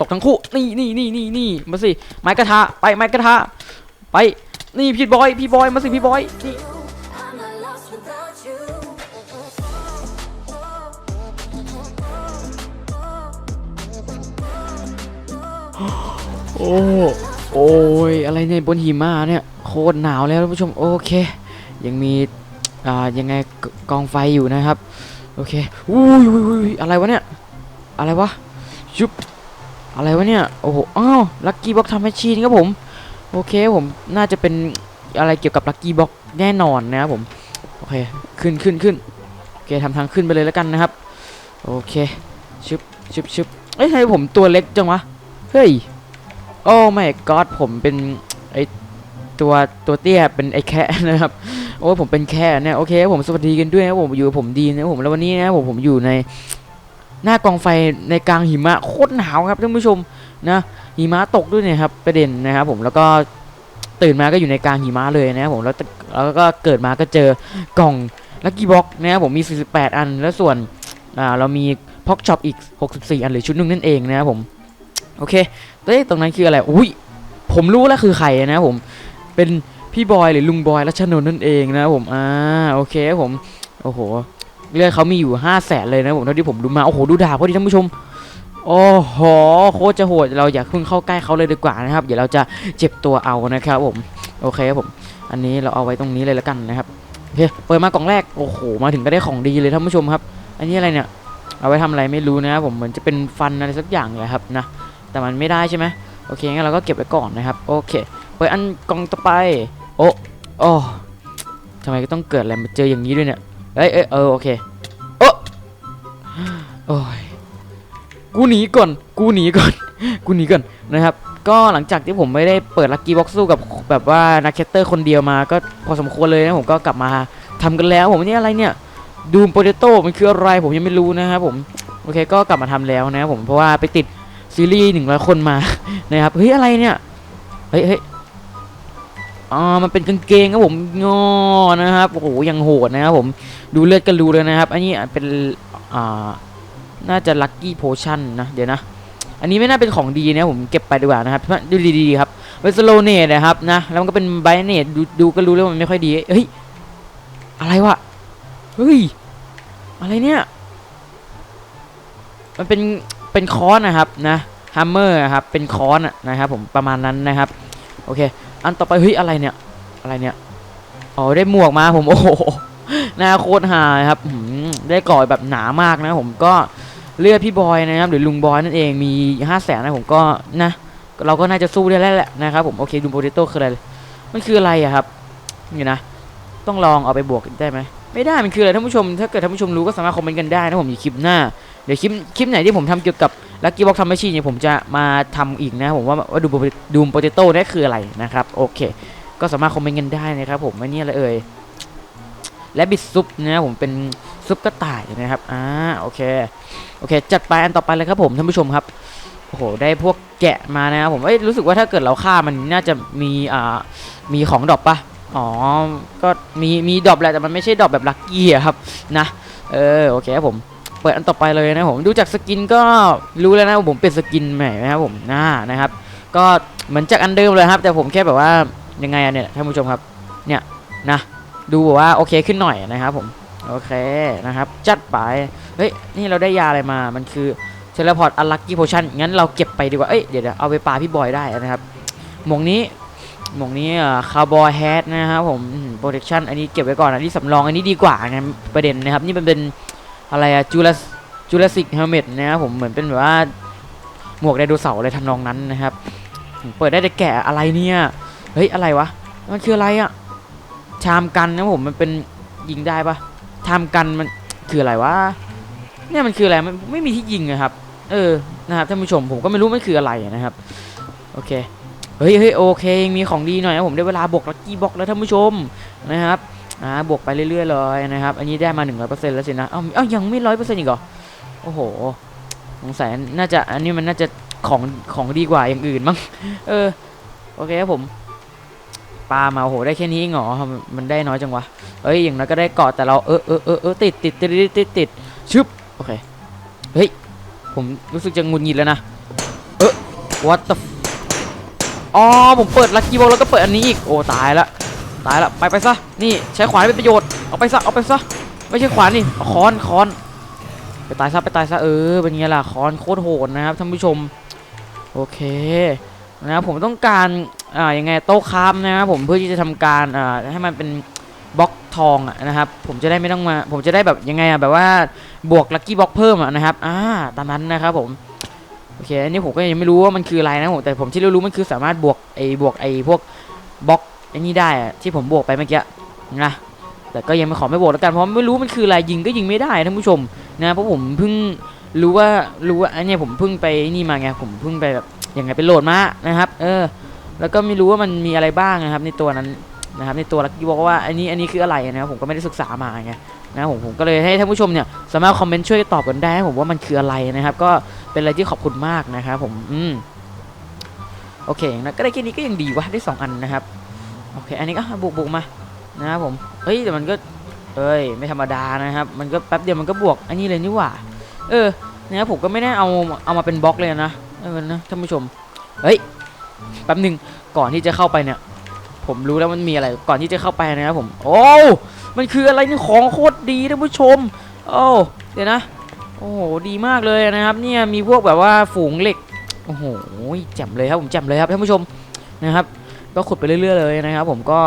ตกทั้งคู่ นี่นี่นี่นี่นี่มาสิ ไม้กระทะ ไป ไม้กระทะ ไป นี่พี่บอย พี่บอย มาสิ พี่บอย นี่โอ้ โอ้ย อะไรเนี่ยบนหิมะเนี่ย โคตรหนาวแล้วท่านผู้ชม โอเค ยังมี อ่า ยังไงกกองไฟอยู่นะครับ โอเค อุ้ยอุ้ยอุ้ยอะไรวะเนี่ย อะไรวะ ชุบ อะไรวะเนี่ย โอ้โห อ้าว ลัคกี้บ็อกทำแมชชีนครับผม โอเคผม น่าจะเป็นอะไรเกี่ยวกับลัคกี้บ็อกแน่นอนนะครับผม โอเค ขึ้นขึ้นขึ้นโอเคทำทางขึ้นไปเลยแล้วกันนะครับ โอเค ชึบชึบชึบเอ้ยทำไมผมตัวเล็กจังวะ เฮ้ย โอ้ไม่กอดผมเป็นไอตัวตัวเตี้ยเป็นไอแค่นะครับโอ้ผมเป็นแค่เนี่ยโอเคผมสวัสดีกันด้วยนะผมอยู่กับผมดีนะผมแล้ววันนี้นะผมผมอยู่ใน หน้ากองไฟในกลางหิมะโคตรหนาวครับท่านผู้ชมนะหิมะตกด้วยเนี่ยครับประเด็นนะครับผมแล้วก็ตื่นมาก็อยู่ในกลางหิมะเลยนะครับผมแล้วแล้วก็เกิดมาก็เจอกล่องลัคกี้บ็อกนะครับผมมี 48 อัน แล้วส่วนอ่าเรามีพ็อกช็อปอีก 64 อันหรือชุดหนึงนั่นเองนะครับผมโอเคเอ้ตรงนั้นคืออะไรอุ้ยผมรู้แล้วคือใครนะครับผมเป็นพี่บอยหรือลุงบอยรัชนนท์นั่นเองนะครับผมอ่าโอเคครับผมโอ้โห เลือดเขามีอยู่5 0 0แสนเลยนะผมเท่าที่ผมดูมาโอ้โหดูดาบพอดีท่านผู้ชมโอ้โหโคตรจะโหดเราอย่าเพิ่งเข้าใกล้เขาเลยดีกว่านะครับ เดี๋ยวเราจะเจ็บตัวเอานะครับผมโอเคครับผม อันนี้เราเอาไว้ตรงนี้เลยแล้วกันนะครับโอเคเปิดมากล่องแรกโอ้โหมาถึงก็ได้ของดีเลยท่านผู้ชมครับ อันนี้อะไรเนี่ย เอาไว้ทำอะไรไม่รู้นะครับผมเหมือนจะเป็นฟันอะไรสักอย่างเลยครับนะแต่มันไม่ได้ใช่ไหมโอเคงั้นเราก็เก็บไว้ก่อนนะครับโอเคเปิดอันกล่องต่อไป โอ้โอ้ทำไมก็ต้องเกิดอะไรมาเจออย่างนี้ด้วยเนี่ย เอ้ยเอ้ยเออโอเคโอ้โอ้ยกูหนีก่อน กูหนีก่อน กูหนีก่อนนะครับ ก็หลังจากที่ผมไม่ได้เปิดลัคกี้บ็อกซ์สู้กับแบบว่านักแคตเตอร์คนเดียวมาก็พอสมควรเลยนะผมก็กลับมาทำกันแล้ว ผมนี่อะไรเนี่ยดูมโปเตโต้มันคืออะไรผมยังไม่รู้นะครับผมโอเคก็กลับมาทำแล้วนะครับผมเพราะว่าไปติดซีรีส์หนึ่งร้อยคนมานะครับเฮ้ยอะไรเนี่ยเฮ้ยเฮ้ยอ๋อมันเป็นกางเกงครับผมงอนะครับโอ้โหยังโหดนะครับผม ดูเลือดก็รู้เลยนะครับ อันนี้เป็นอ่าน่าจะลัคกี้โพชั่นนะ เดี๋ยวนะ อันนี้ไม่น่าเป็นของดีนะผมเก็บไปดีกว่านะครับดูดีๆครับเวสโลเนตนะครับนะ แล้วมันก็เป็นไบเนตดูดูก็รู้แล้ววามันไม่ค่อยดี เฮ้ย อะไรวะ เฮ้ย อะไรเนี่ย มันเป็น เป็นคอนนะครับนะฮัมเมอร์ครับ เป็นคอนนะครับผมประมาณนั้นนะครับ โอเค อันต่อไปเฮ้ยอะไรเนี่ย อะไรเนี่ย อ๋อได้หมวกมาผมโอ้โห น้าโคตรหาครับได้ก่อยแบบหนามากนะผมก็เลือดพี่บอยนะครับหรือลุงบอยนั่นเองมีห้าแสนนะผมก็นะเราก็น่าจะสู้ได้แล้วแหละนะครับผมโอเคดูโปเตโต้คืออะไรมันคืออะไรอะครับนี่นะต้องลองเอาไปบวกได้ไหมไม่ได้มันคืออะไรท่านผู้ชม ถ้าเกิดท่านผู้ชมรู้ก็สามารถคอมเมนต์กันได้นะผมอยู่คลิปหน้าเดี๋ยวคลิปคลิปไหนที่ผมทำเกี่ยวกับลักกี้บ็อกทำแมชชีเนี่ยผมจะมาทำอีกนะผมว่าว่าดูดูโปเตโต้นี่คืออะไรนะครับโอเค ก็สามารถคอมเมนต์กันได้นะครับผมอันนี้อะไรเอ่ย และบิดซุปนะผมเป็นซุปกระต่ายนะครับอ่าโอเคโอเค จัดไปอันต่อไปเลยครับผมท่านผู้ชมครับโอ้โหได้พวกแกะมานะครับผมเอ้ยรู้สึกว่าถ้าเกิดเราฆ่ามันน่าจะมีอ่ามีของดรอปปะอ๋อ ก็มีมีดรอปแหละแต่มันไม่ใช่ดรอปแบบลัคกี้อะครับนะเออโอเคครับผมเปิดอันต่อไปเลยนะผมดูจากสกินก็รู้แล้วนะผมเป็นสกินใหม่นะครับผมน่านะครับ ก็เหมือนจากอันเดิมเลยครับ แต่ผมแค่แบบว่ายังไงอะเนี่ยท่านผู้ชมครับเนี่ยนะ ดูว่าโอเคขึ้นหน่อยนะครับผมโอเคนะครับ จัดไปเฮ้ยนี่เราได้ยาอะไรมามันคือเทเลพอร์ตอลลักกี้โพชั่นงั้นเราเก็บไปดีกว่าเอ้ยเดี๋ยวเดี๋ยวเอาไปปาพี่บอยได้นะครับหมวกนี้หมวกนี้อ่าคาร์บอยแฮทนะครับผมโปรเทคชั่นอันนี้เก็บไว้ก่อนอันนี้สำรองอันนี้ดีกว่านะประเด็นนะครับ นี่มันเป็นอะไรอะจูเลสจูเลสิกเฮลเมตนะครับผมเหมือนเป็นแบบว่าหมวกไดโนเสาร์อะไรทำนองนั้นนะครับ เปิดได้แต่แกะอะไรเนี่ย เฮ้ย อะไรวะ มันคืออะไรอะ ชามกันนะผมมันเป็นยิงได้ปะชามกันมันคืออะไรวะเนี่ยมันคืออะไรมันไม่มีที่ยิงอะครับ เออนะครับท่านผู้ชมผมก็ไม่รู้มันคืออะไรนะครับ โอเคเฮ้ยเฮ้ยโอเคมีของดีหน่อยนะผมได้เวลาบวกลักกี้บ็อกแล้วท่านผู้ชมนะครับอ่าบวกไปเรื่อยๆเลยนะครับ อันนี้ได้มา 100%แล้วสินะเอ้าเอ้ายังไม่ร้อยเปอร์เซ็นต์อีกเหรอโอ้โหสงสัยน่าจะอันนี้มันน่าจะของของดีกว่าอย่างอื่นมั้งเออโอเคครับผม ปลามาโอ้โหได้แค่นี้เองเหรอมันได้น้อยจังวะเอ้ยอย่างน้อยก็ได้เกาะแต่เราเออเออเออเออติดติดติดติดติดชึบโอเคเฮ้ยผมรู้สึกจะงุนงิดแล้วนะเออ what the อ๋อผมเปิดลักกี้บอกแล้วก็เปิดอันนี้อีกโอ้ตายละตายละไปไปซะนี่ใช้ขวานเป็นประโยชน์เอาไปซะเอาไปซะไม่ใช่ขวานนี่ค้อนค้อนไปตายซะไปตายซะเออเป็นไงล่ะค้อนโคตรโหดนะครับท่านผู้ชมโอเคนะครับผมต้องการ อ่ายังไงโต๊ะคราฟนะครับผมเพื่อที่จะทำการอ่าให้มันเป็นบล็อกทองนะครับผมจะได้ไม่ต้องมา ผมจะได้แบบยังไงอะแบบว่าบวกลัคกี้บ็อกเพิ่มนะครับอ่าตามนั้นนะครับผมโอเคอันนี้ผมก็ยังไม่รู้ว่ามันคืออะไรนะผมแต่ผมที่รู้มันคือสามารถบวกไอ้บวกไอ้พวกบล็อกไอ้นี่ได้อะที่ผมบวกไปเมื่อกี้นะแต่ก็ยังไม่ขอไม่บวกแล้วกันเพราะไม่รู้มันคืออะไรยิงก็ยิงไม่ได้ท่านผู้ชมนะเพราะผมเพิ่งรู้ว่ารู้ว่าอ้เนี่ยผมเพิ่งไปนี่มาไงผมเพิ่งไปแบบยังไงไปโหลดมานะครับ เออ แล้วก็ไม่รู้ว่ามันมีอะไรบ้างนะครับ ในตัวนั้นนะครับในตัวลักกี้บอกว่าอันนี้อันนี้คืออะไรนะครับผมก็ไม่ได้ศึกษามาไงนะผมผมก็เลยให้ท่านผู้ชมเนี่ยสามารถคอมเมนต์ช่วยตอบกันได้ให้ผมว่ามันคืออะไรนะครับ ก็เป็นอะไรที่ขอบคุณมากนะครับผมอืมโอเคนะก็ได้แค่นี้ก็ยังดีวะได้สองอันนะครับโอเค อันนี้ก็บวกบวกมานะครับผมเฮ้ยแต่มันก็เอ้ยไม่ธรรมดานะครับ มันก็แป๊บเดียวมันก็บวกอันนี้เลยนี่หว่า เออนะครับผมก็ไม่ได้เอาเอามาเป็นบล็อกเลยนะเออนะท่านผู้ชมเฮ้ย แป๊บหนึ่งก่อนที่จะเข้าไปเนี่ย ผมรู้แล้วมันมีอะไร ก่อนที่จะเข้าไปนะครับผม โอ้มันคืออะไรนี่ของโคตรดีท่านผู้ชม โอ้เดี๋ยวนะ โอ้โหดีมากเลยนะครับ เนี่ยมีพวกแบบว่าฝูงเหล็ก โอ้โหแจ่มเลยครับผมแจ่มเลยครับท่านผู้ชมนะครับ ก็ขุดไปเรื่อยๆเลยนะครับ ผมก็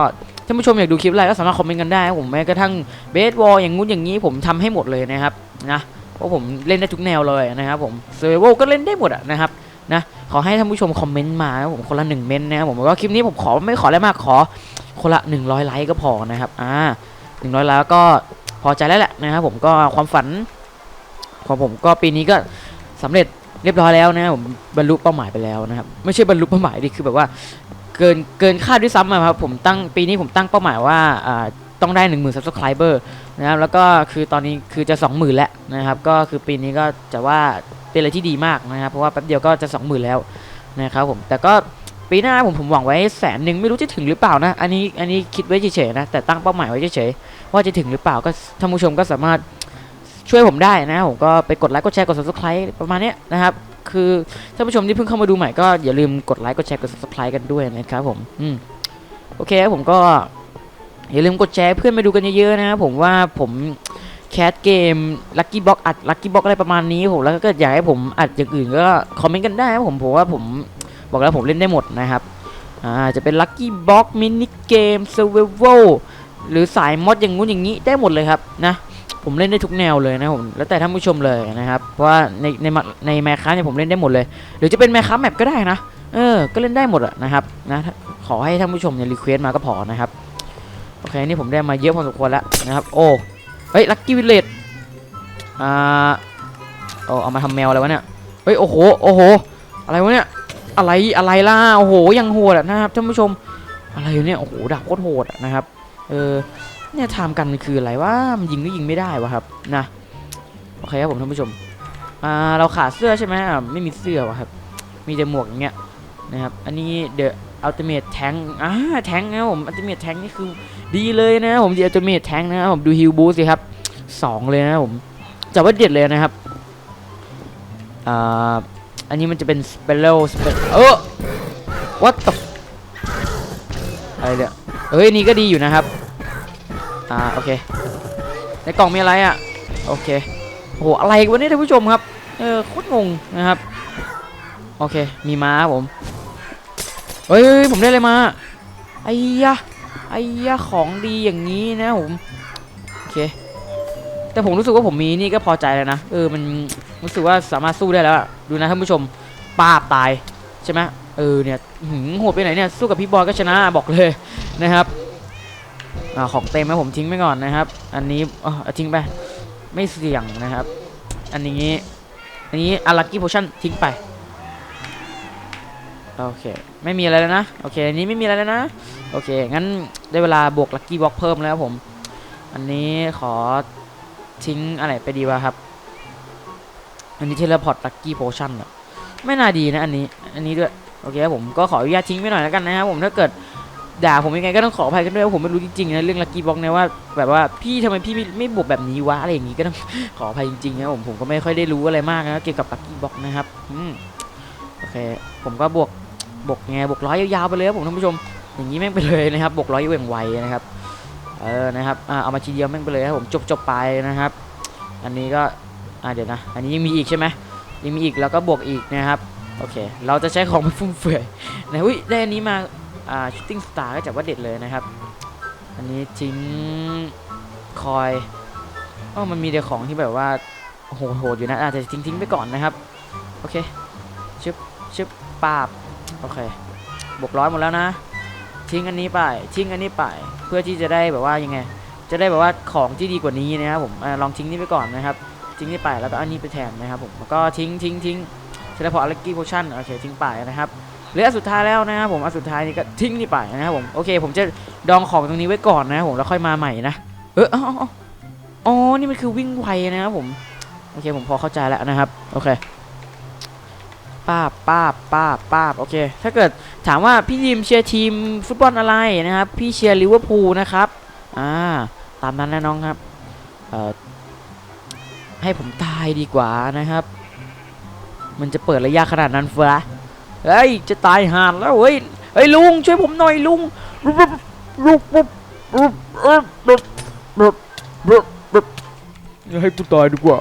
ท่านผู้ชมอยากดูคลิปอะไรก็สามารถคอมเมนต์กันได้ครับผมแม้กระทั่งเบสบอลอย่างงู้นอย่างนี้ผมทำให้หมดเลยนะครับนะเพราะผมเล่นได้ทุกแนวเลยนะครับผมเซอร์โวก็เล่นได้หมดอะนะครับ นะขอให้ท่านผู้ชมคอมเมนต์มานะผมคนละหนึ่งเมนต์นะครับผมก็คลิปนี้ผมขอไม่ขออะไรมากขอคนละ 100 ไลค์ก็พอนะครับอ่า100ไลค์ก็พอใจแล้วแหละนะครับผมก็ความฝันของผมก็ปีนี้ก็สำเร็จเรียบร้อยแล้วนะผมบรรลุเป้าหมายไปแล้วนะครับไม่ใช่บรรลุเป้าหมายดิคือแบบว่าเกินเกินคาดด้วยซ้ำครับผมตั้งปีนี้ผมตั้งเป้าหมายว่าอ่าต้องได้1 0,000 subscriber นะครับแล้วก็คือตอนนี้คือจะ 20,000 แล้วนะครับก็คือปีนี้ก็จะว่า เป็นอะไรที่ดีมากนะครับเพราะว่าแป๊บเดียวก็จะ 20,000 แล้วนะครับผมแต่ก็ปีหน้าผมผมหวังไว้แสนหนึ่งไม่รู้จะถึงหรือเปล่านะอันนี้อันนี้คิดไว้เฉยๆนะแต่ตั้งเป้าหมายไว้เฉยๆว่าจะถึงหรือเปล่าก็ท่านผู้ชมก็สามารถช่วยผมได้นะผมก็ไปกดไลค์กดแชร์กด subscribe ประมาณนี้นะครับคือท่านผู้ชมที่เพิ่งเข้ามาดูใหม่ก็อย่าลืมกดไลค์กดแชร์กด subscribe กันด้วยนะครับผมอืมโอเคผมก็อย่าลืมกดแชร์เพื่อนมาดูกันเยอะๆนะครับผมว่าผม แคสเกมลัคกี้บ็อกอัดลัคกี้บ็อกอะไรประมาณนี้ผมแล้วก็เกิดอยากให้ผมอัดอย่างอื่นก็คอมเมนต์กันได้ครับผมผมว่าผมบอกแล้วผมเล่นได้หมดนะครับอ่าจะเป็นลัคกี้บ็อกมินิเกมเซอร์ไวโวหรือสายมอดอย่างงู้นอย่างนี้ได้หมดเลยครับนะผมเล่นได้ทุกแนวเลยนะผมแล้วแต่ท่านผู้ชมเลยนะครับเพราะว่าในในในแมคค้าเนี่ยผมเล่นได้หมดเลย หรือจะเป็นแมคค้าแมปก็ได้นะเออก็เล่นได้หมดอะนะครับนะขอให้ท่านผู้ชมเนี่ยรีเควสมาก็พอนะครับโอเคนี่ผมได้มาเยอะพอสมควรแล้วนะครับโอ้ เฮ้ยลัคกี้วิลเลจอ่าโอ้เอามาทำแมวอะไรวะเนี่ยเฮ้ยโอ้โหโอ้โหอะไรวะเนี่ยอะไรอะไรล่ะโอ้โหยังโหดนะครับท่านผู้ชมอะไรอยู่เนี่ยโอ้โหดาบโคตรโหดนะครับเออเนี่ยทำกันคืออะไรว่ามันยิงก็ยิงไม่ได้วะครับนะโอเคครับผมท่านผู้ชมอ่าเราขาดเสื้อใช่ไหมอ่าไม่มีเสื้อวะครับมีแต่หมวกอย่างเงี้ยนะครับอันนี้ The Ultimate Tank อ่าแทงนะผม Ultimate Tank นี่คือ ดีเลยนะผม The Ultimate Tank นะครับผมดูฮิลบูสิครับสองเลยนะครับผมจับว่าเด็ดเลยนะครับอ่าอันนี้มันจะเป็น Spell Spell เออ what the อะไรเนี่ยเอ้ยนี่ก็ดีอยู่นะครับอ่าโอเคในกล่องมีอะไรอะโอเคโอ้โหอะไรวันนี้ท่านผู้ชมครับเออโคตรงงนะครับโอเคมีม้าผมเฮ้ยเฮ้ยผมได้อะไรมาไอ้ยะ ไอ้ยะของดีอย่างนี้นะผมโอเคแต่ผมรู้สึกว่าผมมีนี่ก็พอใจแล้วนะเออมันรู้สึกว่าสามารถสู้ได้แล้วดูนะท่านผู้ชมป้าบตายใช่ไหมเออเนี่ยหืมโหดไปไหนเนี่ยสู้กับพี่บอยก็ชนะบอกเลยนะครับอของเต็มไหมผมทิ้งไปก่อนนะครับ อันนี้เออเอทิ้งไปไม่เสี่ยงนะครับ อันนี้อันนี้อารักกี้โพชั่นทิ้งไปโอเคไม่มีอะไรแล้วนะโอเคอันนี้ไม่มีอะไรแล้วนะ โอเค งั้นได้เวลาบวกลักกี้บ็อกเพิ่มแล้วครับผม อันนี้ขอทิ้งอะไรไปดีวะครับ อันนี้เทเลพอร์ตลักกี้โพชั่นอะไม่น่าดีนะอันนี้ อันนี้ด้วย โอเคครับผม ก็ขออนุญาตทิ้งไปหน่อยแล้วกันนะครับผม ถ้าเกิดด่าผมยังไงก็ต้องขออภัยกันด้วยว่าผมไม่รู้จริงๆนะเรื่องลักกี้บ็อกเนี่ยว่าแบบว่าพี่ทำไมพี่ไม่ไม่บวกแบบนี้วะอะไรอย่างงี้ก็ต้องขออภัยจริงๆนะผมผมก็ไม่ค่อยได้รู้อะไรมากนะเกี่ยวกับลักกี้บ็อกนะครับอืมโโอเค ผมก็บวกบวกไงบวกร้อยยาวๆไปเลยครับผมท่านผู้ชม อย่างนี้แม่งไปเลยนะครับบวกร้อยเหว่งไวนะครับเออนะครับเอามาทีเดียวแม่งไปเลยครับผมจบจบไปนะครับ อันนี้ก็อ่าเดี๋ยวนะ อันนี้ยังมีอีกใช่ไหมยังมีอีกแล้วก็บวกอีกนะครับโอเค เราจะใช้ของไม่ฟุ่มเฟือยนะอุ้ยได้อันนี้มาอ่าชูตติ้งสตาร์ก็จับว่าเด็ดเลยนะครับ อันนี้ทิ้งคอยอ๋อมันมีแต่ของที่แบบว่าโหดโหดอยู่นะอาจจะทิ้งทิ้งไปก่อนนะครับ โอเคชึบชึบปาบ โอเค บวกร้อยหมดแล้วนะ ทิ้งอันนี้ไปทิ้งอันนี้ไป เพื่อที่จะได้แบบว่ายังไง จะได้แบบว่าของที่ดีกว่านี้นะครับผมอลองทิ้งนี่ไปก่อนนะครับทิ้งนี่ไปแล้วก็อันนี้ไปแทนนะครับผมแล้วก็ทิ้งทิ้งทิ้งเฉพาะลักกี้โพชั่นโอเคทิ้งไปนะครับเหลือสุดท้ายแล้วนะครับผมอันสุดท้ายนี่ก็ทิ้งนี่ไปนะครับผมโอเค ผมจะดองของตรงนี้ไว้ก่อนนะครับผมแล้วค่อยมาใหม่นะเอออ๋ออ๋อนี่มันคือวิ่งไวนะครับผมโอเคผมพอเข้าใจแล้วนะครับโอเค ป้าป้าป้าป้าโอเค ถ้าเกิดถามว่าพี่ยิมเชียร์ทีมฟุตบอลอะไรนะครับ พี่เชียร์ลิเวอร์พูลนะครับ อ่า ตามนั้นแน่น้องครับ เอ่อ ให้ผมตายดีกว่านะครับ มันจะเปิดระยะขนาดนั้นเฟ้อเฮ้ย จะตายห่านแล้วเฮ้ย เฮ้ยลุงช่วยผมหน่อยลุงลุบลุกลุกลุกลุกให้กูตายดีกว่า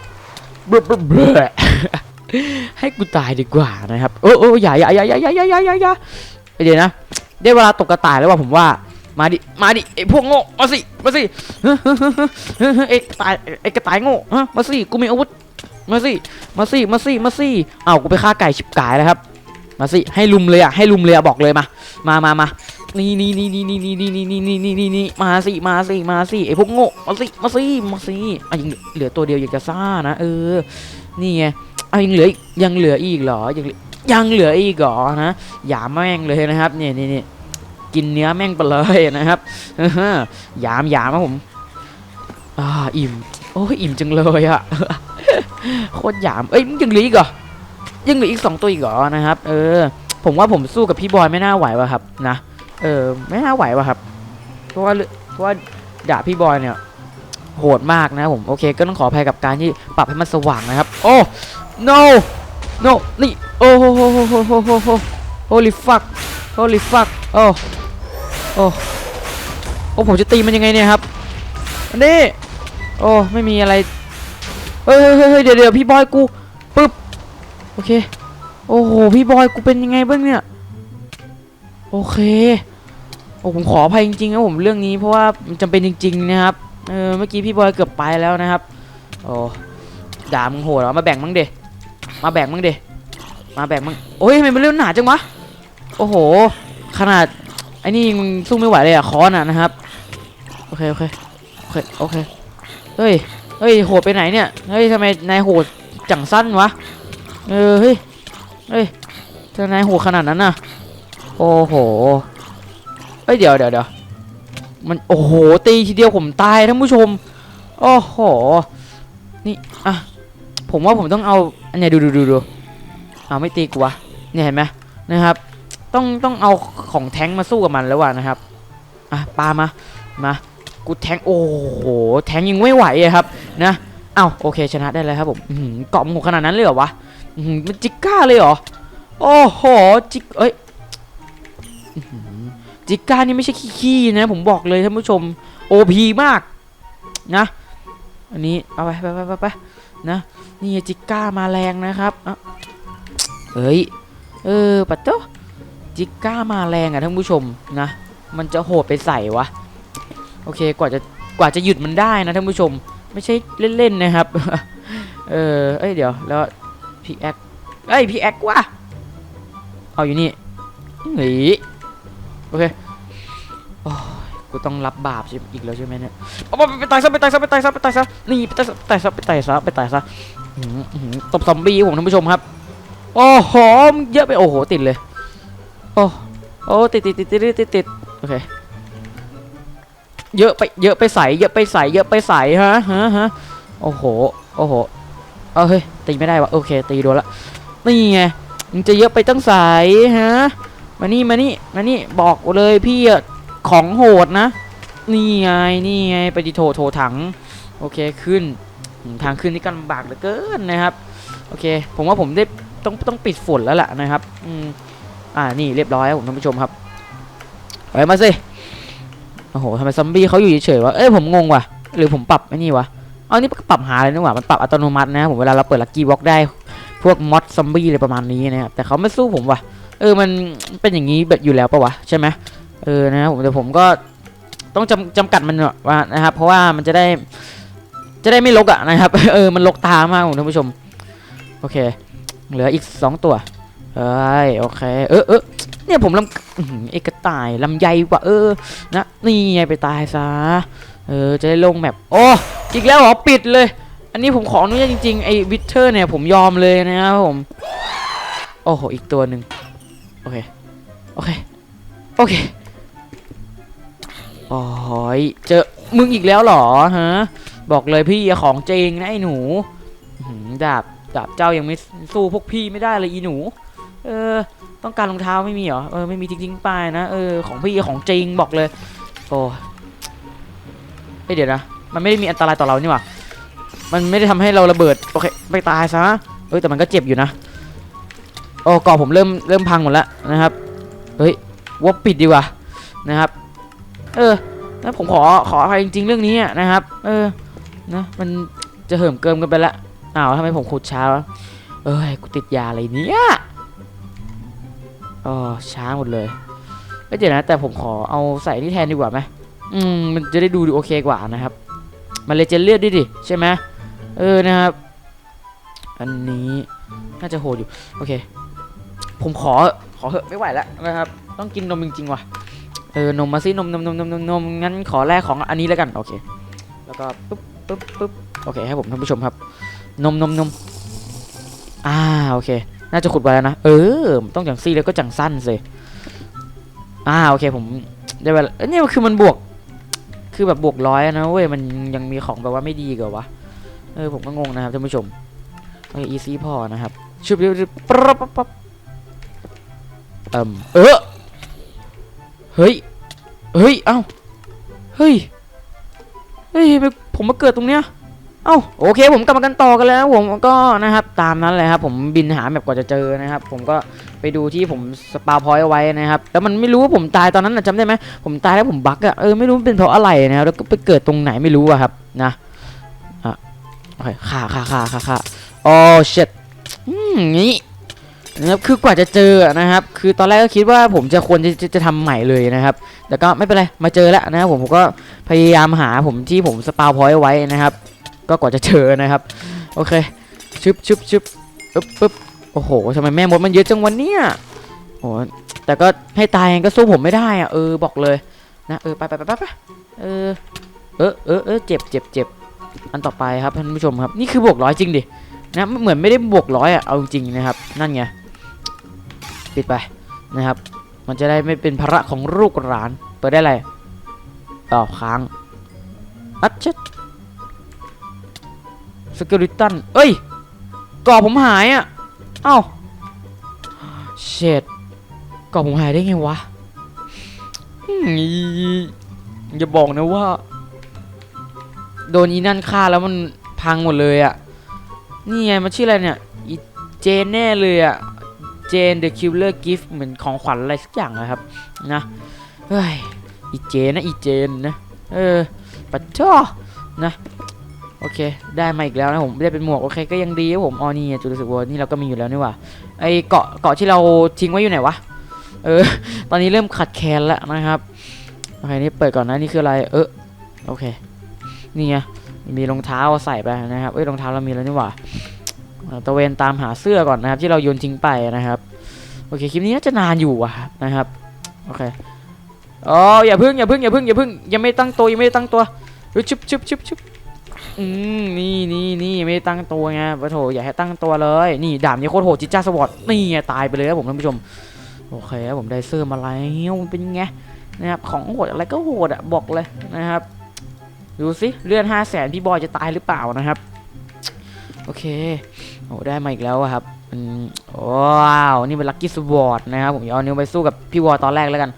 ให้กูตายดีกว่านะครับ โอ้โอ้อย่าอย่าอย่าอย่าอย่าอย่าอย่าอย่าเดี๋ยวนะ ได้เวลาตกกระต่ายแล้วว่าผมว่า มาดิ มาดิไอพวกโง่ มาสิ มาสิเฮ้ยเฮ้ยเฮ้ยเฮ้ยไอกระต่ายไอกระต่ายโง่ฮะมาสิ กูมีอาวุธ มาสิ มาสิ มาสิ มาสิเอ้ากูไปฆ่าไก่ฉิบกายแล้วครับ มาสิ ให้ลุมเลยอะ ให้ลุมเลยอะบอกเลยมา มามามานี่นี่นี่นี่นี่นี่นี่นี่นี่นี่นี่นี่มาสิมาสิมาสิไอพวกโง่มาสิมาสิมาสิอะยังเหลือตัวเดียวอยังจะซ่านะเออ นี่ไง อะยังเหลือยังเหลืออีกเหรอยังเหลือยังเหลืออีกเหรอนะอย่าแม่งเลยนะครับเนี่ยนี่นี่กินเนื้อแม่งไปเลยนะครับหยามหยามครับผมอ่าอิ่มโอ้ยอิ่มจังเลยอะโคตรหยามเอ้ยยังเหลืออีกเหรอยังเหลืออีกสองตัวอีกเหรอนะครับ เออ ผมว่าผมสู้กับพี่บอยไม่น่าไหววะครับนะเออไม่น่าไหววะครับ เพราะว่าเพราะว่าด่าพี่บอยเนี่ยโหดมากนะผมโอเคก็ต้องขออภัยกับการที่ปรับให้มันสว่างนะครับ โอ้ no no นี่ โอ้โหโหโหโหโหโหโห holy fuck holy fuck โอ้โอ้โอ้ผมจะตีมันยังไงเนี่ยครับอันนี้โอ้ไม่มีอะไรเฮ้ยเฮ้ยเฮ้ยเดี๋ยวเดี๋ยวพี่บอยกูปึ๊บโอเคโอ้โหพี่บอยกูเป็นยังไงบ้างเนี่ยโอเคโอ้ผมขออภัยจริงๆนะผมเรื่องนี้เพราะว่ามันจำเป็นจริง ๆ นะครับเออเมื่อกี้พี่บอยเกือบไปแล้วนะครับโอ้ด่ามึงโหดเหรอมาแบ่งมึงเด มาแบ่งมึงเดมาแบ่งมึงโอ้ยทำไมมันเรื่องหนาจังวะโอ้โห ขนาดไอ้นี่มึงสู้ไม่ไหวเลยอะคอนอะนะครับโอเคโอเคโอเคโอเคเฮ้ยเฮ้ยโหดไปไหนเนี่ยเฮ้ยทำไมนายโหดจังสั้นวะเออเฮ้ยเฮ้ยทำไมนายโหดขนาดนั้นน่ะโอ้โหเฮ้ยเดี๋ยวเดี๋ยวเดี๋ยวมันโอ้โหตีทีเดียวผมตายท่านผู้ชมโอ้โหนี่อะผมว่าผมต้องเอา อันเนี้ยดูดูดูดูเอาไม่ตีกูวะเนี่ยเห็นไหมนะครับ ต้องต้องเอาของแท้งมาสู้กับมันแล้วว่ะนะครับอะปามามากูแทงโอ้โหแทงยังไม่ไหวอะครับ นะเอ้าโอเคชนะได้แล้วครับผมอื้อหือเกาะหมูขนาดนั้นเลยเหรอวะอื้อหือมันจิกก้าเลยเหรอโอ้โหจิกเอ้ยจิกก้านี่ไม่ใช่ขี้ๆนะผมบอกเลยท่านผู้ชมโอพีมากนะ อันนี้เอาไปไปไปไปไปนะ นี่จิก้ามาแรงนะครับเอ้ย เออปัดโตจิก้ามาแรงอะท่านผู้ชมนะ มันจะโหดไปใส่วะ โอเคกว่าจะกว่าจะหยุดมันได้นะท่านผู้ชม ไม่ใช่เล่นๆนะครับ เออเอ้ยเดี๋ยวแล้วพีแอคเอ้ยพีแอควะเอาอยู่นี่หนีโอเคโอ้ยกูต้องรับบาปใช่อีกแล้วใช่ไหมเนี่ยเอาไปตายซะไปตายซะไปตายซะไปตายซะนี่ไปตายซะไปตายซะไปตายซะไปตายซะ ตบซอมบี้ผมท่านผู้ชมครับ โอ้โหมันเยอะไปโอ้โหติดเลย โอ้โอ้ติดติดติดติดติดติดโอเคเยอะไปเยอะไปใส่เยอะไปใส่เยอะไปใส่ฮะฮะฮะโอ้โหโอ้โหเอาเฮ้ยตีไม่ได้วะโอเคตีโดนละนี่ไงมันจะเยอะไปตั้งใส่ฮะมานี่มานี่มานี่บอกเลยพี่ของโหดนะ นี่ไงนี่ไงไปดิโถโถถัง โอเคขึ้น ทางขึ้นนี่ก็ลำบากเหลือเกินนะครับ โอเค ผมว่าผมได้ต้องต้องปิดฝุ่นแล้วล่ะนะครับ อืมอ่า นี่เรียบร้อยครับผมท่านผู้ชมครับไปมาสิ โอ้โหทำไมซอมบี้เขาอยู่เฉยๆวะ เอ้ยผมงงว่ะ หรือผมปรับไอ้นี่วะ เอานี่ปรับหาเลยนี่หว่ามันปรับอัตโนมัตินะผมเวลาเราเปิดลักกี้บ็อกได้ พวกมอดซอมบี้อะไรประมาณนี้นะครับ แต่เขาไม่สู้ผมว่ะ เออ มันเป็นอย่างนี้แบบอยู่แล้วปะวะใช่ไหมเออ นะครับผมแต่ผมก็ต้องจำจำกัดมันว่านะครับ เพราะว่ามันจะได้ จะได้ไม่ลกอะนะครับ เออ มันลกตามากผมท่านผู้ชม โอเค เหลืออีกสองตัวเอ้ยโอเค เออเออเนี่ยผมลำอื้อหือเอกระต่ายลำไยว่ะเออ นะ นี่ไงไปตายซะ เออ จะได้ลงแมปโอ้อีกแล้วเหรอ ปิดเลย อันนี้ผมขออนุญาตจริงๆ ไอ้วิเทอร์เนี่ยผมยอมเลยนะครับผม โอ้โห อีกตัวหนึ่งโอเค โอเค โอเคโอ้ยเจอมึงอีกแล้วเหรอฮะ บอกเลยพี่ของจริงนะไอ้หนูดาบดาบเจ้ายังไม่สู้พวกพี่ไม่ได้เลยอีหนู เออ ต้องการรองเท้าไม่มีเหรอเออไม่มีจริงๆไปนะเออของพี่ของจริงบอกเลยโอ้เฮ้ยเดี๋ยวนะมันไม่ได้มีอันตรายต่อเรานี่หว่ามันไม่ได้ทำให้เราระเบิดโอเคไปตายซะเออแต่มันก็เจ็บอยู่นะโอ้ก่อผมเริ่มเริ่มพังหมดแล้วนะครับเฮ้ยว่าปิดดีกว่านะครับ เออแล้วผมขอขออภัยจริงๆเรื่องนี้นะครับ เออ นะมันจะเหิมเกิมกันไปละอ้าวทำไมผมขุดช้าวะเอ้ยกูติดยาอะไรเนี่ยอ๋อช้าหมดเลยเอ้ยเดี๋ยวนะแต่ผมขอเอาใส่นี่แทนดีกว่าไหมอืมมันจะได้ดูโอเคกว่านะครับมันเลยจะเลือดด้วยดิใช่ไหมเออนะครับ อันนี้น่าจะโหดอยู่โอเค ผมขอขอเหอะไม่ไหวแล้วนะครับ ต้องกินนมจริงๆว่ะเออนมมาสินมนมนมนมนมนมงั้นขอแรกของอันนี้แล้วกันโอเค แล้วก็ปุ๊บ ปุ๊บปุ๊บโอเคให้ผมท่านผู้ชมครับ นมนมนมอ่าโอเค น่าจะขุดไว้แล้วนะ เออ ต้องจังซี่แล้วก็จังสั้นสิอ่าโอเคผมได้เวลาเอ้เนี่ยคือมันบวก คือแบบบวกร้อยนะเว้ยมันยังมีของแบบว่าไม่ดีกว่าวะเออผมก็งงนะครับท่านผู้ชมโอเคอีซี่พอนะครับชุบเรียบปั๊บปั๊บเอิ่มเออเฮ้ยเฮ้ยเอ้าเฮ้ยเฮ้ยไผมมาเกิดตรงเนี้ยเอ้าโอเค ผมกลับมากันต่อกันแล้วผมก็นะครับตามนั้นเลยครับ ผมบินหาแบบกว่าจะเจอนะครับ ผมก็ไปดูที่ผมสปาพอยต์เอาไว้นะครับแล้วมันไม่รู้ว่าผมตายตอนนั้นนะจำได้ไหมผมตายแล้วผมบั๊กอะเออไม่รู้เป็นเพราะอะไรนะครับแล้วก็ไปเกิดตรงไหนไม่รู้อะครับนะอะโอเคฆ่าฆ่าฆ่าฆ่าฆ่าโอ้เช็ดอืมนี่ นะครับคือกว่าจะเจอนะครับ คือตอนแรกก็คิดว่าผมจะควรจะจะจะทำใหม่เลยนะครับ แต่ก็ไม่เป็นไรมาเจอแล้วนะครับผมผมก็พยายามหาผมที่ผมสปาวพอยต์ไว้นะครับ ก็กว่าจะเจอนะครับ โอเคชึบชึบชึบปึ๊บปึ๊บโอ้โหทำไมแม่มดมันเยอะจังวันเนี้ยโอ้แต่ก็ให้ตายยังก็สู้ผมไม่ได้อะเออบอกเลยนะเออไปไปไปไปเออเออเออเออเจ็บเจ็บเจ็บอันต่อไปครับท่านผู้ชมครับ นี่คือบวกร้อยจริงดินะเหมือนไม่ได้บวกร้อยอะเอาจริงนะครับ นั่นไง ปิดไปนะครับ มันจะได้ไม่เป็นภาระของลูกหลาน เปิดได้ไรต่อค้างอัดช็ดสเกลิตันเอ้ยก่อผมหายอะ เอ้าเชดก่อผมหายได้ไงวะอืมอย่าบอกนะว่า โดนอีนั่นฆ่าแล้วมันพังหมดเลยอะ นี่ไงมันชื่ออะไรเนี่ย อีเจนแน่เลยอะ เจน The Killer Gift เหมือนของขวัญอะไรสักอย่างนะครับ นะเฮ้ยอีเจนนะอีเจนนะ เออปัดช่อนะโอเค ได้มาอีกแล้วนะผมได้เป็นหมวกโอเคก็ยังดีครับผมอ๋อนี่จุลศึกวัวนี่เราก็มีอยู่แล้วนี่ว่าไอเกาะเกาะที่เราทิ้งไว้อยู่ไหนวะเออ ตอนนี้เริ่มขัดแคลนแล้วนะครับโอเคนี่เปิดก่อนนะนี่คืออะไรเออโอเคนี่ไงมีรองเท้าใส่ไปนะครับเอ้ยรองเท้าเรามีแล้วนี่ว่า ตะเวนตามหาเสื้อก่อนนะครับ ที่เราโยนทิ้งไปนะครับ โอเคคลิปนี้น่าจะนานอยู่อะนะครับโอเคอ๋ออย่าพึ่งอย่าพึ่งอย่าพึ่งอย่าพึ่งยังไม่ตั้งตัวยังไม่ตั้งตัวเฮ้ยชุบชุบชุบชุบอืมนี่นี่นี่ยังไม่ตั้งตัวไงปะโถอย่าให้ตั้งตัวเลย นี่ดาบนี้โคตรโหดจิจ้าสวอตนี่ตายไปเลยครับผมท่านผู้ชมโอเคผมได้เสื้อมาแล้วเป็นไงนะครับของโหดอะไรก็โหดอะบอกเลยนะครับดูสิเลื่อนห้าแสนพี่บอยจะตายหรือเปล่านะครับ โอเค อ้ได้มาอีกแล้วครับอว้าว นี่เป็นลัคกี้สวอตนะครับผมจะเอานิ้วไปสู้กับพี่วอตอนแรกแล้วกัน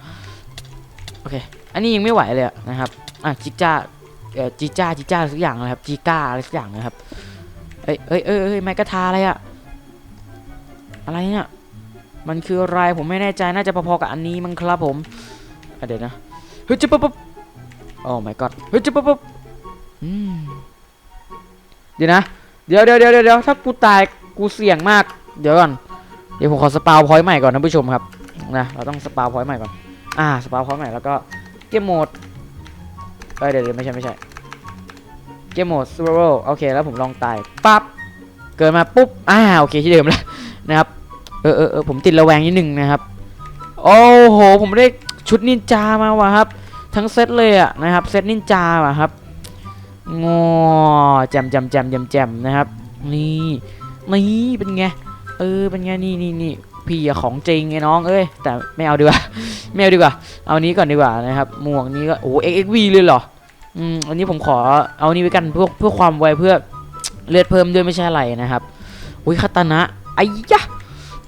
โอเค อันนี้ยังไม่ไหวเลยนะครับ อะจิจ้าเอ่อจิจ้าจิจ้าอะไรสักอย่างนะครับจิก้าอะไรสักอย่างนะครับเอ้ยเอ้ยเอ้ยเอ้ยไม้กระทาอะไรอะอะไรเนี่ยมันคืออะไรผมไม่แน่ใจน่าจะพอๆกับอันนี้มั้งครับผมเดี๋ยวนะเฮ้ยจะปุ๊บปุ๊บโอ้ my god เฮ้ยจะปุ๊บปุ๊บอืมเดี๋ยวนะ เดี๋ยวเดี๋ยวเดี๋ยวเดี๋ยวถ้ากูตายกูเสี่ยงมาก เดี๋ยวก่อน เดี๋ยวผมขอสปาวพอยต์ใหม่ก่อนท่านผู้ชมครับ นะ เราต้องสปาวพอยต์ใหม่ก่อน อ่า สปาวพอยต์ใหม่แล้วก็เกมโหมดเอ้ยเดี๋ยวเดี๋ยวไม่ใช่ไม่ใช่ เกมโหมดซูเปอร์โรโอเค แล้วผมลองตายปั๊บ เกิดมาปุ๊บ อ่า โอเคที่เดิมแล้วนะครับ เออเออเออผมติดระแวงนิดนึงนะครับ โอ้โห ผมได้ชุดนินจามาว่ะครับ ทั้งเซตเลยอะนะครับ เซตนินจาว่ะครับ งอแจมแจมแจมแจมแจมนะครับ นี่นี่เป็นไงเออเป็นไงนี่นี่นี่พี่อะของจริงไอ้น้องเอ้ยแต่ไม่เอาดีกว่าไม่เอาดีกว่า เอานี้ก่อนดีกว่านะครับหมวกนี้ก็โอ้เอ็กวีเลยเหรออืมอันนี้ผมขอเอานี้ไว้กันเพื่อเพื่อความไวเพื่อเลือดเพิ่มด้วยไม่ใช่อะไรนะครับอุ้ยคาตานะไอ้ยะ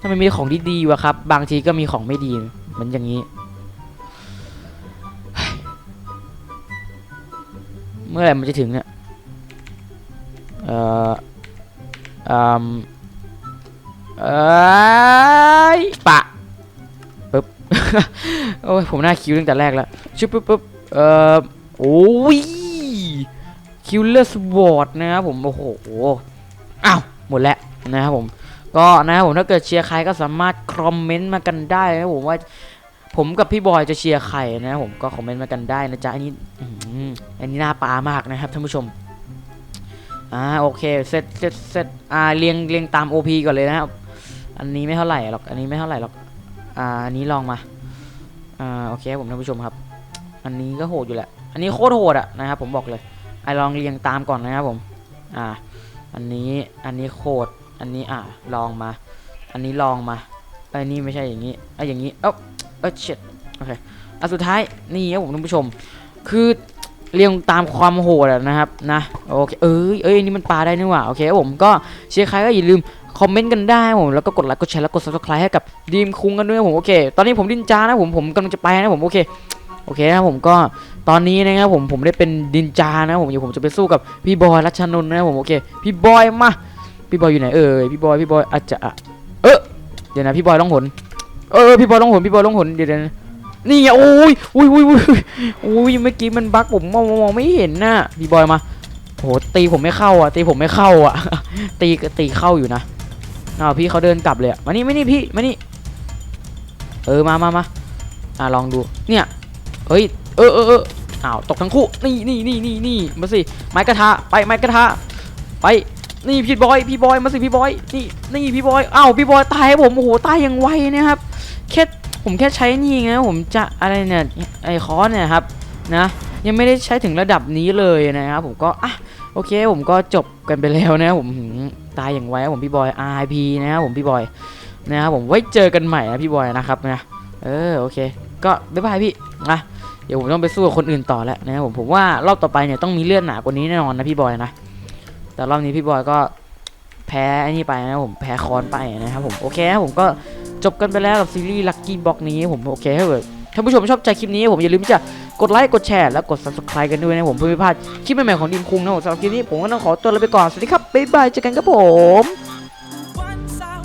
ทำไมมีของดีๆวะครับ บางทีก็มีของไม่ดีเหมือนอย่างนี้ มื่อไหร่มันจะถึงเนี่ยเอ่ออืมเอ้ยปะปึ๊บโอ้ยผมหน้าคิวตั้งแต่แรกแล้วชุบปึ๊บปึ๊บเอ่อโอ้ยคิวเลอร์สวอร์ดนะครับผมโอ้โหอ้าวหมดแล้วนะครับผมก็นะครับผมถ้าเกิดเชียร์ใครก็สามารถคอมเมนต์มากันได้นะครับผมว่า ผมกับพี่บอยจะเชียร์ใครนะผมก็คอมเมนต์มากันได้นะจ๊ะอันนี้อันนี้น่าปามากนะครับท่านผู้ชมอ่าโอเคเสร็จเสร็จเสร็จอ่าเรียงเรียงตาม OP ก่อนเลยนะครับอันนี้ไม่เท่าไหร่หรอกอันนี้ไม่เท่าไหร่หรอกอ่าอันนี้ลองมาอ่าโอเคผมท่านผู้ชมครับ อันนี้ก็โหดอยู่แหละอันนี้โคตรโหดอะนะครับผมบอกเลยไอลองเรียงตามก่อนนะครับผมอ่าอันนี้อันนี้โคตรอันนี้อ่าลองมา อันนี้ลองมาไอ้นี่ไม่ใช่อย่างนี้ไอ้อย่างนี้เอ้า อเช็ดโอเคอันสุดท้ายนี่ครับผมท่านผู้ชม คือเรียงตามความโหดอะนะครับนะโอเคเอ้ยเอ้ยนี่มันปลาได้นี่หว่าโอเคครับผมก็เชียร์ใครก็อย่าลืมคอมเมนต์กันได้ผมแล้วก็กดไลค์กดแชร์แล้วกด subscribe ให้กับดีมคุงกันด้วยผมโอเค ตอนนี้ผมดินจานะผมผมกำลังจะไปนะผมโอเคโอเคนะผมก็ตอนนี้นะครับผมผมได้เป็นดินจานะผมเดี๋ยวผมจะไปสู้กับพี่บอยรัชนนท์นะผมโอเค พี่บอยมาพี่บอยอยู่ไหนเอ่ยพี่บอยพี่บอยอาจจะอะเออเดี๋ยวนะพี่บอยร้องหน เออพี่บอยร้องหนพี่บอยร้องหนเดี๋ยวนะนี่ไงโอ้ยอุ้ยอุ้ยอุ้ยอุ้ยเมื่อกี้มันบั๊กผมมองมองไม่เห็นน่ะพี่บอยมาโหตีผมไม่เข้าอะตีผมไม่เข้าอะ ตีตีเข้าอยู่นะอ้าวพี่เขาเดินกลับเลยอะมานี่มานี่พี่มานี่เออมามามาอะลองดูเนี่ยเฮ้ยเออเออเอออ้าวตกทั้งคู่นี่นี่นี่นี่นี่มาสิไม้กระทะไปไม้กระทะไปนี่พี่บอยพี่บอยมาสิพี่บอยนี่นี่พี่บอยอ้าวพี่บอยตายให้ผมโอ้โหตายอย่างไวเนะครับ แค่ผมแค่ใช้นี่ไงผมจะอะไรเนี่ยไอคอนเนี่ยครับนะยังไม่ได้ใช้ถึงระดับนี้เลยนะครับผมก็อะโอเคผมก็จบกันไปแล้วนะผมตายอย่างไวครับผมพี่บอย RIP นะครับผมพี่บอยนะครับผมไว้เจอกันใหม่นะพี่บอยนะครับนะเออโอเค ก็บ๊ายบายพี่นะเดี๋ยวผมต้องไปสู้กับคนอื่นต่อแล้วนะครับผมผมว่ารอบต่อไปเนี่ยต้องมีเลือดหนากว่านี้แน่นอนนะพี่บอยนะแต่รอบนี้พี่บอยก็แพ้อ้นี่ไปนะผมแพ้คอนไปนะครับผมโอเคครับผมก็ จบกันไปแล้วกับซีรีส์ลัคกี้บ็อกนี้ผมโอเคถ้าเกิดท่านผู้ชมชอบใจคลิปนี้ผมอย่าลืมที่จะกดไลค์กดแชร์และกด subscribe กันด้วยนะผมเพื่อไม่พลาดคลิปใหม่ๆของดีมคุงนะผมสำหรับคลิปนี้ผมก็ต้องขอตัวลาไปก่อน สวัสดีครับบ๊ายบายเจอกันครับผม Once I